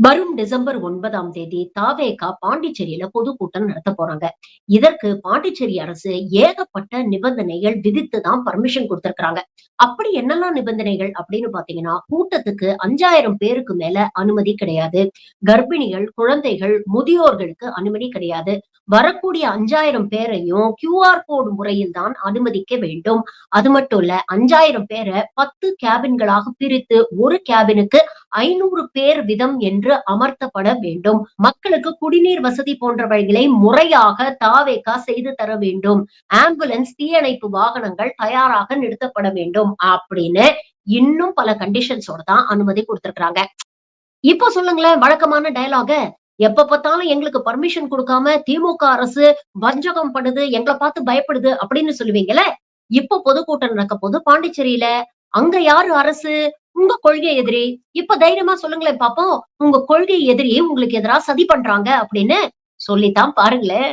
வரும் டிசம்பர் ஒன்பதாம் தேதி தாவேகா பாண்டிச்சேரியில பொதுக்கூட்டம் நடத்த போறாங்க. இதற்கு பாண்டிச்சேரி அரசு ஏகப்பட்ட நிபந்தனைகள் விதித்து தான் பர்மிஷன் கொடுத்திருக்கிறாங்க. அப்படி என்னெல்லாம் நிபந்தனைகள் அப்படின்னு பாத்தீங்கன்னா கூட்டத்துக்கு அஞ்சாயிரம் பேருக்கு மேல அனுமதி கிடையாது. கர்ப்பிணிகள் குழந்தைகள் முதியோர்களுக்கு அனுமதி கிடையாது. வரக்கூடிய அஞ்சாயிரம் பேரையும் கியூஆர் கோடு முறையில் தான் அனுமதிக்க வேண்டும். அது மட்டும் இல்ல அஞ்சாயிரம் பேரை பத்து கேபின்களாக பிரித்து ஒரு கேபினுக்கு ஐநூறு பேர் விதம் என்று அமர்த்தப்பட வேண்டும். மக்களுக்கு குடிநீர் வசதி போன்றவைகளை முறையாக தாவேக்கா செய்து தர வேண்டும். ஆம்புலன்ஸ் தீயணைப்பு வாகனங்கள் தயாராக நிறுத்தப்பட வேண்டும் அப்படின்னு இன்னும் பல கண்டிஷன்ஸோட தான் அனுமதி கொடுத்திருக்கிறாங்க. இப்போ சொல்லுங்களேன் வழக்கமான டயலாக எப்ப பார்த்தாலும் எங்களுக்கு பர்மிஷன் கொடுக்காம திமுக அரசு வஞ்சகம் பண்ணுது எங்களை பார்த்து பயப்படுது அப்படின்னு சொல்லுவீங்கல்ல? இப்ப பொதுக்கூட்டம் நடக்க போது பாண்டிச்சேரியில அங்க யாரு அரசு? உங்க கொள்கை எதிரி. இப்ப தைரியமா சொல்லுங்களேன் பாப்போம். உங்க கொள்கை எதிரி உங்களுக்கு எதிரா சதி பண்றாங்க அப்படின்னு சொல்லித்தான் பாருங்களேன்.